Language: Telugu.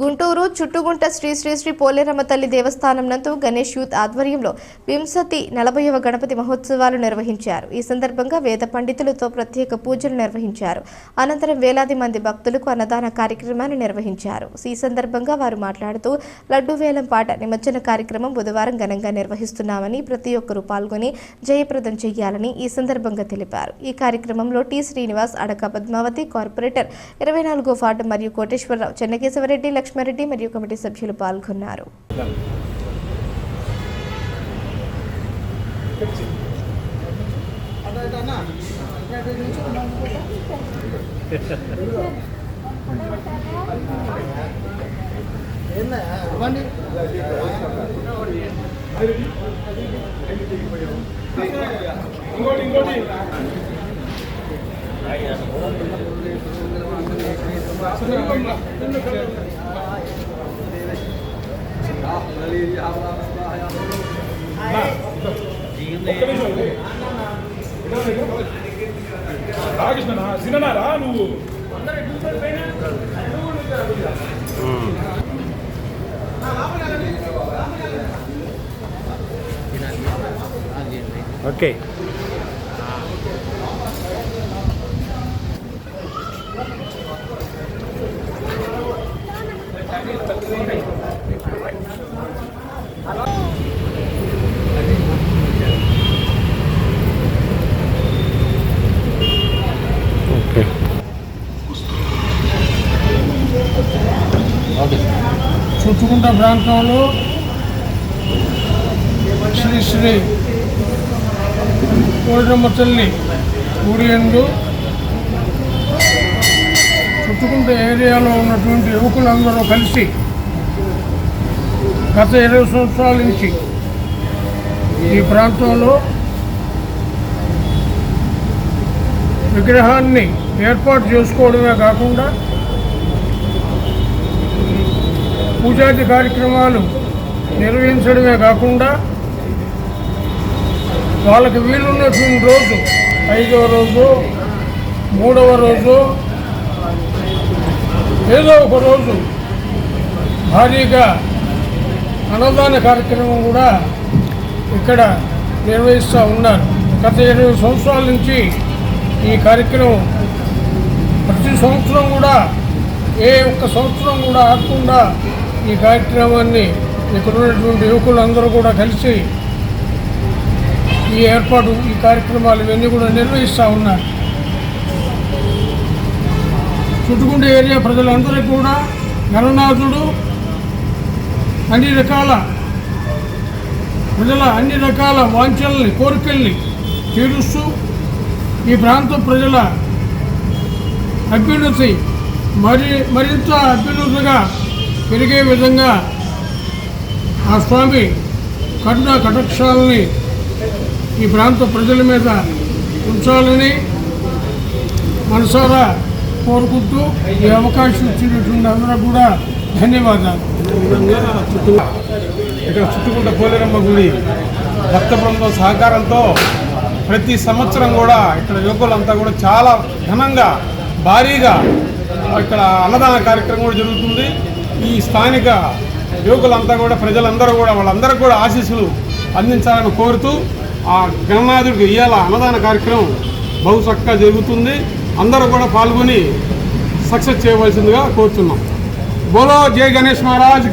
గుంటూరు చుట్టుగుంట శ్రీ శ్రీ శ్రీ పోలేరమ్మ తల్లి దేవస్థానం నందు గణేష్ యూత్ ఆధ్వర్యంలో వింశతి నలభైవ గణపతి మహోత్సవాలు నిర్వహించారు. ఈ సందర్భంగా వేద పండితులతో ప్రత్యేక పూజలు నిర్వహించారు. అనంతరం వేలాది మంది భక్తులకు అన్నదాన కార్యక్రమాన్ని నిర్వహించారు. ఈ సందర్భంగా వారు మాట్లాడుతూ లడ్డు వేలం పాట నిమజ్జన కార్యక్రమం బుధవారం ఘనంగా నిర్వహిస్తున్నామని ప్రతి ఒక్కరూ పాల్గొని జయప్రదం చేయాలని ఈ సందర్భంగా తెలిపారు. ఈ కార్యక్రమంలో టి శ్రీనివాస్ అడక పద్మావతి కార్పొరేటర్ ఇరవై నాలుగో వార్డు మరియు కోటేశ్వరరావు చెన్నకేశవరెడ్డి లక్ష్మారెడ్డి మరియు కమిటీ సభ్యులు పాల్గొన్నారు. రాకృష్ణ సిననారా నువ్వు ఓకే ఓకే చుట్టుకుంట ప్రాంతంలో శ్రీ శ్రీ కోడమ్మ తల్లి గుడి ఎందు చుట్టుకుంట ఏరియాలో ఉన్నటువంటి యువకులందరూ కలిసి గత ఇరవై సంవత్సరాల నుంచి ఈ ప్రాంతంలో విగ్రహాన్ని ఏర్పాటు చేసుకోవడమే కాకుండా పూజాది కార్యక్రమాలు నిర్వహించడమే కాకుండా వాళ్ళకి వీలున్నటువంటి రోజు ఐదవ రోజు మూడవ రోజు ఏదో ఒక రోజు భారీగా అన్నదాన కార్యక్రమం కూడా ఇక్కడ నిర్వహిస్తూ ఉన్నారు. గత ఇరవై సంవత్సరాల నుంచి ఈ కార్యక్రమం ప్రతి సంవత్సరం కూడా ఏ ఒక్క సంవత్సరం కూడా ఆకుండా ఈ కార్యక్రమాన్ని ఇక్కడ ఉన్నటువంటి యువకులందరూ కూడా కలిసి ఈ ఏర్పాటు ఈ కార్యక్రమాలు ఇవన్నీ కూడా నిర్వహిస్తూ ఉన్నారు. చుట్టుకుండే ఏరియా ప్రజలందరికీ కూడా గణనాథుడు అన్ని రకాల ప్రజల అన్ని రకాల వాంఛల్ని కోరికల్ని తీరుస్తూ ఈ ప్రాంత ప్రజల అభ్యున్నతి మరి మరింత అభ్యున్నతిగా పెరిగే విధంగా ఆ స్వామి కరుణ కటాక్షాలని ఈ ప్రాంత ప్రజల మీద ఉంచాలని మనసారా కోరుకుంటూ ఈ అవకాశం ఇచ్చినటువంటి అందరూ కూడా ధన్యవాదాలు. ఇక్కడ చుట్టుకుంట పోలేరమ్మ గుడి భక్త బృందం సహకారంతో ప్రతి సంవత్సరం కూడా ఇక్కడ యువకులంతా కూడా చాలా ఘనంగా భారీగా ఇక్కడ అన్నదాన కార్యక్రమం కూడా జరుగుతుంది. ఈ స్థానిక యువకులంతా కూడా ప్రజలందరూ కూడా వాళ్ళందరూ కూడా ఆశీస్సులు అందించాలని కోరుతూ ఆ గణనాథుడికి ఇయ్యాల అన్నదాన కార్యక్రమం బహు చక్కగా జరుగుతుంది. అందరూ కూడా పాల్గొని సక్సెస్ చేయవలసిందిగా కోరుతున్నాం బోలో జై గణేష్ మహారాజ్